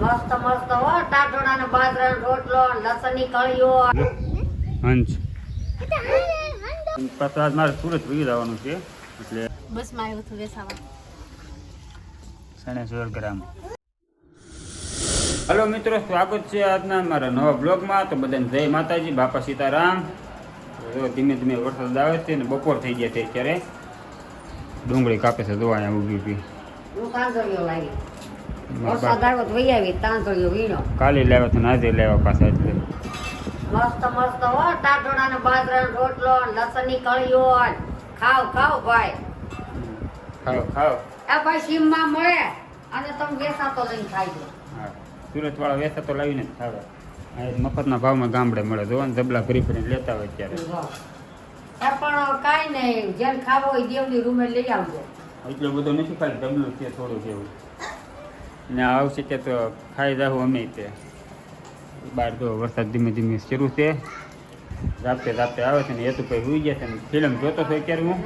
મસ્ત મસ્ત હો ટાટોડા ને બાજરા રોટલો લસણની કળીઓ. હંચ પાછું મારે સુરત ભૂલી જવાનું છે એટલે બસમાં આવ્યું હતું વેસાવા. સણે સોળ ગ્રામ. હલો મિત્રો સ્વાગત છે આજના મારા નવા બ્લોગમાં. તો બધાને જય માતાજી બાપા સીતારામ. તો ધીમે ધીમે વરસાદ આવે છે ને બપોર થઈ ગયા છે અત્યારે. ડુંગળી કાપે છે જોવા અહીંયા તાંતળીઓ લાવી વરસાદ આવ્યો તો વહી આવી તાંતળીઓ વીણો. કાલે લેવા તો આજે લેવા પાછા એટલે. મસ્ત મસ્ત હો ટાટોડા ને બાજરા રોટલો લસણની કળીઓ ખાવ ખાવ ભાઈ. ખાવ ખાવ આ ભાઈ સીમમાં મળે અને તમે વેસાતો લઈને ખાઈ દો સુરત વાળા વેસા તો લાવીને જ ખાવે. મફતના ભાવમાં ગામડે મળે. જોવા જબલા ભરી ભરીને લેતા હોય અત્યારે એ પણ કાંઈ નહીં. જેને ખાવો હોય દેવની રૂમે લઈ આવજો. એટલું બધું નથી ખાલી ડબલું છે થોડું જેવું. ને આવશે કે તો ખાઈ જાઉં અમે તે. બહાર તો વરસાદ ધીમે ધીમે શરૂ છે. રાતે રાતે આવે છે ને એ તો પછી હોઈ ગયા છે ફિલ્મ જોતો હતો અત્યારે હું.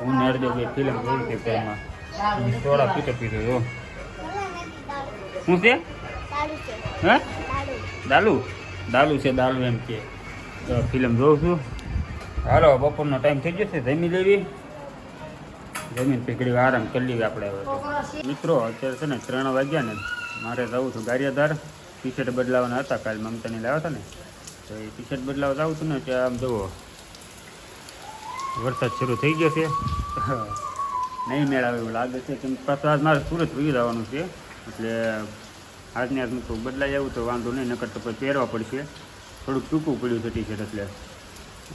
હું ને અડધો ભાઈ ફિલ્મ જોઈ છે ઘરમાં. થોડા પીતો પીતો જો. શું છે? હે? દાલુ. દાલુ છે દાલુ એમ કે. તો ફિલ્મ જોઉં છું. હાલો, બપોરનો ટાઈમ થઈ ગયો છે. જમી લેવી. જમીન પીગળી આરામ કરી લઈએ આપણે હવે મિત્રો, અત્યારે છે ને ત્રણ વાગ્યા ને. મારે જવું છું ગારિયાધાર. ટી શર્ટ બદલાવાના હતા, કાલે મમતાની લાવ્યા હતા ને. તો એ ટી શર્ટ બદલાવા જાઉં છું ને ત્યાં આમ જુઓ. વરસાદ શરૂ થઈ ગયો છે. નહીં મેળ આવે એવું લાગે છે. કેમ આજ મારે સુરત વહી જવાનું છે. એટલે આજને આજ મૂકું બદલાઈ આવું, તો વાંધો નહીં, નકર તો પછી પહેરવા પડશે. થોડુંક ટૂંકું પડ્યું છે ટી શર્ટ એટલે.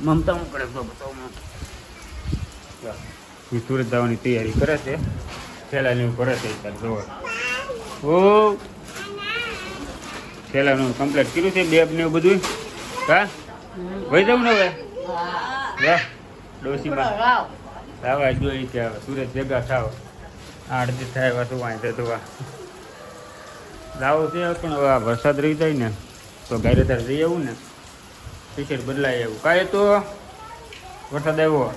મમતા, હું કરે તો બતાવું. સુરત જવાની તૈયારી કરે છે. થેલાને કરે છે અત્યારે જોવા. ઓ. થેલાનું કમ્પ્લીટ કર્યું છે બેબ ને બધું હા? વહી જવું ને હવે? વાહ ડોસીમાં. આવા જોઈ કે હવે સુરત ભેગા થાવ. આઠ દી થાય વાતું વાંચે તો વા. લાવો છે પણ હવે વરસાદ રહી જાય ને, તો ગારે તારે જઈ આવું ને. ટીશર્ટ બદલાય એવું. કાંઈ તો વરસાદ આવ્યો.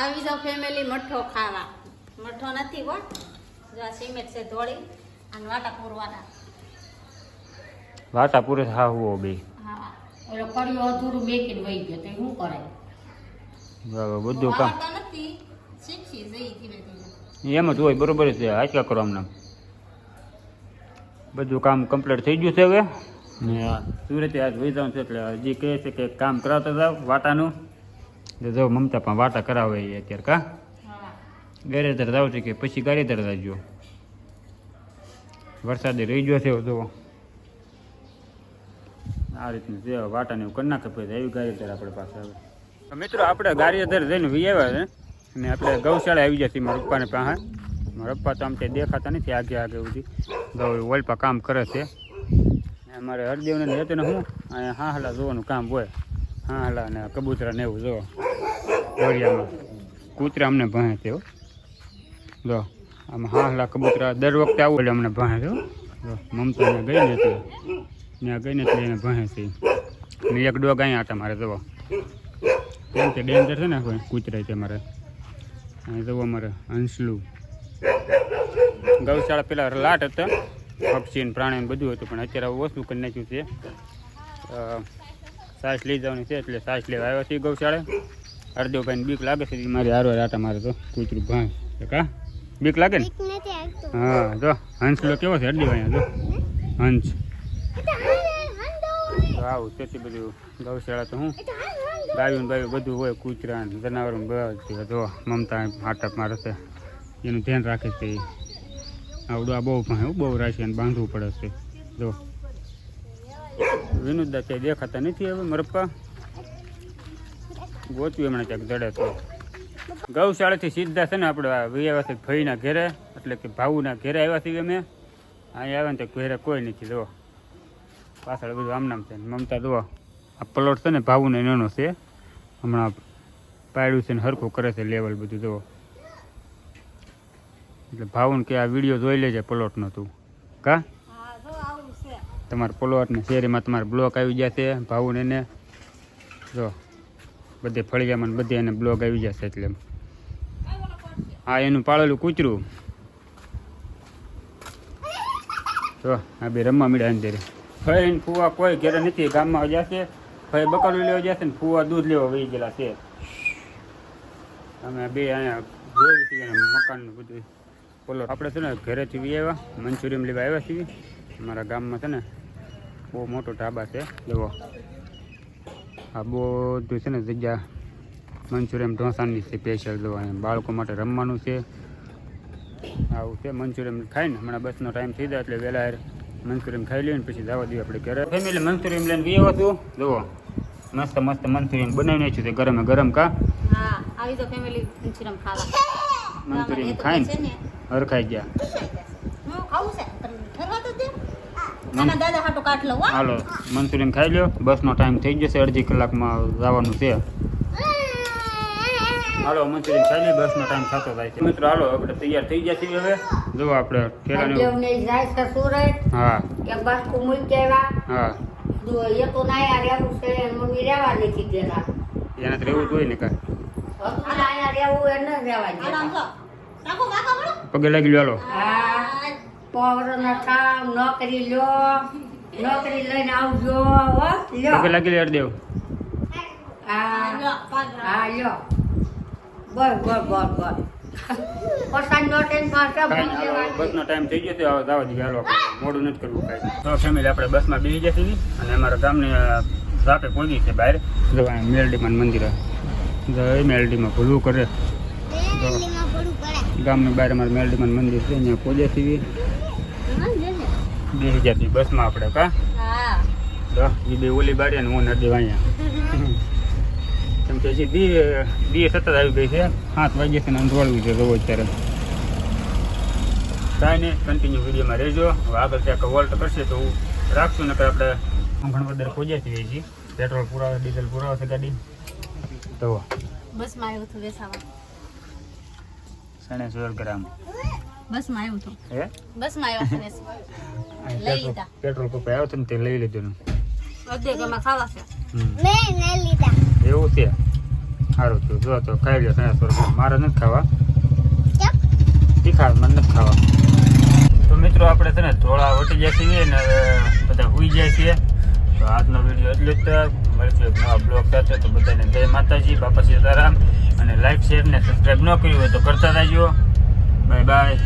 આવી જાઓ ફેમિલી મઠો ખાવા. મઠો નથી હો. જો આ સિમેન્ટ છે ધોળી અને વાટા પૂરવાના. વાતા પૂરે હા હુઓ બે. હા. એટલે કળીઓ અધૂરું બેકીને વહી ગયો તો શું કરે? બરાબર બધું કામ. નથી. શીખી જઈ ધીમે ધીમે. એમ જ હોય બરોબર છે હાચકા કરો આમને બધું કામ કમ્પ્લીટ થઈ ગયું છે હવે. ને સુરતે આજ વહી જવાનું છે એટલે હજી કહે છે કે કામ કરાવતા જાવ વાટાનું. જો મમતા પણ વાટા કરાવે એ અત્યારે કા? ગાડીધર જાવ છે કે પછી ગાડીધર જાજો. વરસાદે રહી ગયો છે જો આ રીતનું છે વાટાને એવું કરી નાખે પછી એવી ગાડી તર આપણે પાસે આવે મિત્રો, આપણે ગાડીધર જઈને વી આવ્યા છે અને આપણે ગૌશાળા આવી જશે મારા પપ્પાને પાસે. મારા પપ્પા તો આમ તે દેખાતા નથી આગે આગે સુધી. ગૌ વલપા કામ કરે છે. ને અમારે હરદેવને ને હું, અહીંયા હા હલા જોવાનું કામ હોય. હા હલા ને કબૂતરા ને એવું, જો. દોરિયામાં. કૂતરા અમને ભણે તેઓ. જો, આમાં હા હલા કબૂતરા દર વખતે આવું એટલે અમને ભણે છે, હો. જો, મમતા ને ગઈ ને એટલે ત્યાં ગઈ ને એટલે એને ભણે છે. ને એક ડોગ અહીંયા હતા મારે જવો કેમ કે ડેન્જર છે ને કોઈ કૂતરા છે મારે. અહીં જવો અમારે હંસલું. ગૌશાળા પેલા લાટ હતા. પક્ષી ને પ્રાણી બધું હતું, પણ અત્યારે ઓછું કરી નાખ્યું છે. સાસ લઈ જવાની છે એટલે સાસ લેવા આવ્યા છીએ ગૌશાળે. હરદેવભાઈને બીક લાગે છે મારી હારો રાટા મારે તો કૂતરું ભાઈ કા? બીક લાગે ને? હા જો હંસલો કેવો છે અડધી ભાઈ જો. હંસ. આવું તેથી બધું ગૌશાળા તો હું. ગાયું બાયું બધું હોય કૂતરા ને જનાવર ને જો મમતા હાટક મારે છે. એનું ધ્યાન રાખે છે. આવડું આ બહુ ભાઈ બહુ રાખે અને બાંધવું પડે છે. જો. વિનુદા તે દેખાતા નથી હવે મરપ્પા ગોચવી હમણાં ક્યાંક જડે તો. ગૌશાળાથી સીધા છે ને આપણે વ્યવસ્થિત ભાઈના ઘેરે, એટલે કે ભાવુના ઘેરે આવ્યા છીએ અમે. અહીંયા આવ્યા ને તો ઘેરે કોઈ નથી, જુઓ. પાછળ બધું આમ નામ છે. મમતા, જુઓ. આ પ્લોટ છે ને ભાવુને નાનો છે. હમણાં પાડ્યું છે ને હરખું કરે છે લેવલ બધું, જુઓ. એટલે ભાવુને કે આ વીડિયો જોઈ લેજે પ્લોટનો તું. કા? આવું તમારા પ્લોટને શેરીમાં તમારે બ્લોક આવી જશે ભાવુને એને. જો, બધે ફળિયામાં ને બધે એને બ્લોક આવી જશે એટલે હા એનું પાળેલું કૂતરું. જો, આ બે રમવા મળ્યા અંદર. ફઈને ફુવા કોઈ ઘરે નથી, ગામમાં જશે ફઈ બકરું લેવા જશે ને ફુવા દૂધ લેવા વહી ગયેલા છે. અમે બે અહીંયા જોયું છીએ મકાન બધું. બોલો, આપણે છે ને ઘરેથી બી આવ્યા મંચુરિયમ લેવા આવ્યા છીએ. અમારા ગામમાં છે ને બહુ મોટો ઢાબા છે. જુઓ આ બધું છે ને જગ્યા મંચુરિયમ ઢોસાની સ્પેશિયલ જુઓ બાળકો માટે રમવાનું છે. આવું છે મંચુરિયમ ખાઈને. હમણાં બસનો ટાઈમ થઈ જાય એટલે વહેલા હારે મંચુરિયમ ખાઈ લઈએ ને પછી જવા દઈએ આપણે ઘરે. ફેમિલી મંચુરિયમ લઈને ગયો હતું જુઓ મસ્ત મસ્ત મંચુરિયમ બનાવી નાખ્યું છે. ગરમે ગરમ કા? આવી તો ફેમિલી ખાવા. ખાઈને ને. હરખાઈ ગયા. હું ખાવું છે? પણ તો દે. આના દાદા હાટો કાઢ લઉં હાલો મંચુરિયમ ખાઈ લ્યો. બસનો ટાઈમ થઈ જશે અડધી કલાકમાં જવાનું છે. હાલો મંચુરિયન ખાઈ લઈએ બસનો ટાઈમ થતો થાય છે. મિત્રો હાલો આપણે તૈયાર થઈ ગયા છીએ હવે. જો આપણે ઠેલાની જાય સુરત. હા. એક બાસ્કુ મૂકી આવ્યા. હા. જો એ તો નાયા રહેવું છે મમ્મી રહેવા નથી દેતા એને તો રહેવું જોઈએ ને વળો. પગે લાગી લ્યો હાલો. હા. પોવરના કામ નોકરી લ્યો નોકરી લઈને આવજો હો લ્યો. પગે લાગી લે દેવ. હા લ્યો, બોલ બોલ બોલ બોલ. ભૂલી જવાની. બસનો ટાઈમ થઈ ગયો છે હવે જવા હાલો. મોડું નથી કરવું કાંઈ. તો ફેમિલી આપણે બસમાં બેસી જશે અને અમારા ગામની રાતે પહોંચી છે બહાર. જો મેલડીમાં મંદિર. જો મેલડીમાં ભૂલવું કરે. તો ગામની બહાર અમારે મેલડીમાં મંદિર છે અહીંયા પહોંચ્યા છીએ. લે. થી બસ બસમાં આપણે કા? હા. તો એ બે ઓલી બારી અને હું નદી અહીંયા કેમ કે હજી દી દી સતત આવી ગઈ છે. સાત વાગે છે ને અંધવાળવું છે રોજ અત્યારે. કાંઈ નહીં કન્ટિન્યુ વિડીયોમાં રહેજો. હવે આગળ ત્યાં વોલ્ટ કરશે તો હું રાખશું નકર આપણે બધા પહોંચ્યા છીએ છીએ પેટ્રોલ પુરાવે ડીઝલ પુરાવે છે ગાડી. તો બસમાં આવ્યું હતું બેસાવા. સણે સોળ ગ્રામ. બસમાં આવ્યું હતું હે? બસમાં આવ્યા પેટ્રોલ પંપ આવ્યો હતો ને તે લઈ લીધું. એવું છે. સારું થયું. જો તો ખાઈ લ્યો સોળ મારે નથી ખાવા. તીખા મને નથી ખાવા. તો મિત્રો આપણે છે ને ધોળા વટી જાય છીએ ને બધા સુઈ જાય છીએ. તો આજનો વીડિયો એટલો જ છે. મળશે એક નવા બ્લોગ સાથે. તો બધાને જય માતાજી બાપા સીતારામ. અને લાઈક શેર ને સબસ્ક્રાઈબ ન કર્યું હોય તો કરતા રહેજો. Bye bye